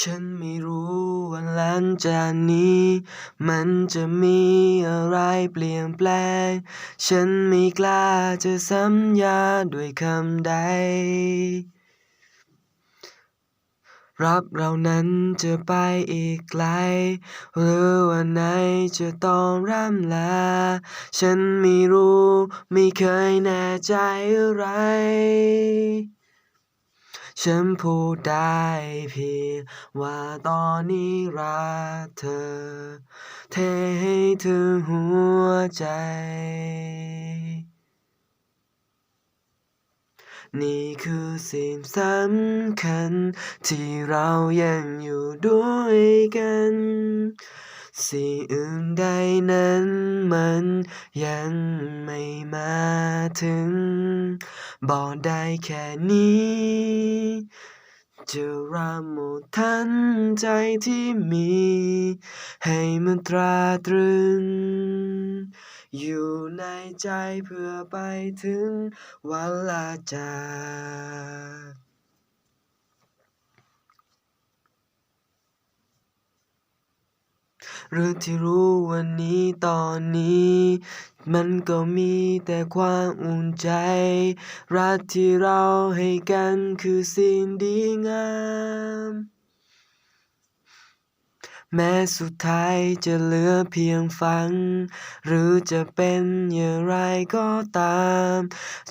ฉันไม่รู้ว่าหลังจากนี้ มันจะมีอะไรเปลี่ยนแปลง ฉันไม่กล้าจะสัญญาด้วยคำใด รับเรานั้นจะไปอีกไกล หรือวันไหนจะต้องร่ำลา ฉันไม่รู้ไม่เคยแน่ใจอะไร ฉันพูดได้เพียงว่าตอนนี้รักเธอ เทให้ถึงหัวใจ นี่คือสิ่งสำคัญ ที่เรายังอยู่ด้วยกัน สิ่งอื่นใดนั้น มันยังไม่มาถึง บอกได้แค่นี้จะรับหมดทั้งใจที่มี ให้มันตราตรึง อยู่ในใจเพื่อไปถึงวันลาจาก เรื่องที่รู้วันนี้ตอนนี้ มันก็มีแต่ความอุ่นใจ รักที่เราให้กันคือสิ่งดีงามแม้สุดท้ายจะเหลือเพียงฝันหรือจะเป็นอย่างไรก็ตาม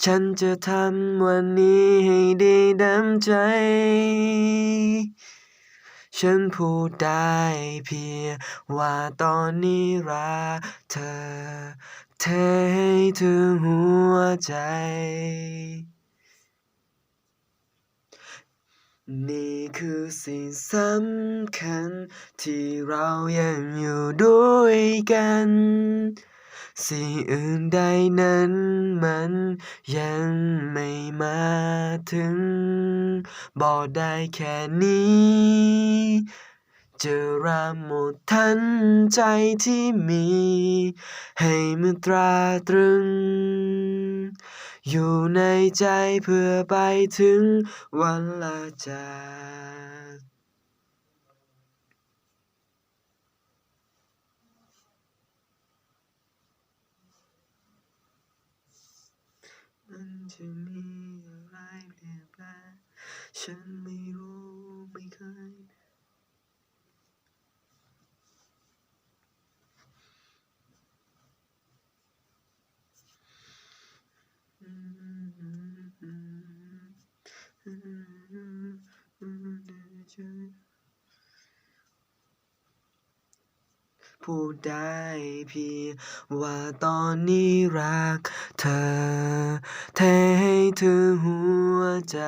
ฉันจะทำวันนี้ให้ดีดังใจ ฉันพูดได้เพียงว่าตอนนี้รักเธอ เทให้ถึงหัวใจ นี่คือสิ่งสำคัญที่เรายังอยู่ด้วยกัน สิ่งอื่นใดนั้นมันยังไม่มาถึง บอกได้แค่นี้ จะรับหมดทั้งใจที่มี ให้มันตราตรึง อยู่ในใจเพื่อไปถึงวันลาจาก จะมีอะไรเปลี่ยนแปลงฉันไม่รู้ไม่เคยอืมอืมอืม พูดได้เพียงว่าตอนนี้รักเธอเทให้ถึงหัวใจ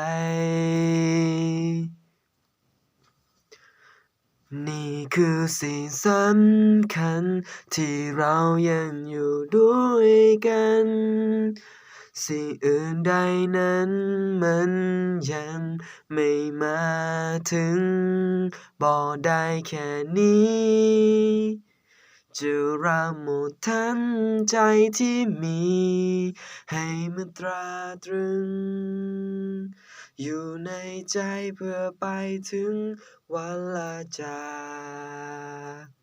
นี่คือสิ่งสำคัญ ที่เรายังอยู่ด้วยกัน สิ่งอื่นใดนั้นมันยังไม่มาถึง บอกได้แค่นี้ จะรับหมดทั้งใจที่มี ให้มันตราตรึง อยู่ในใจเพื่อไปถึงวันลาจาก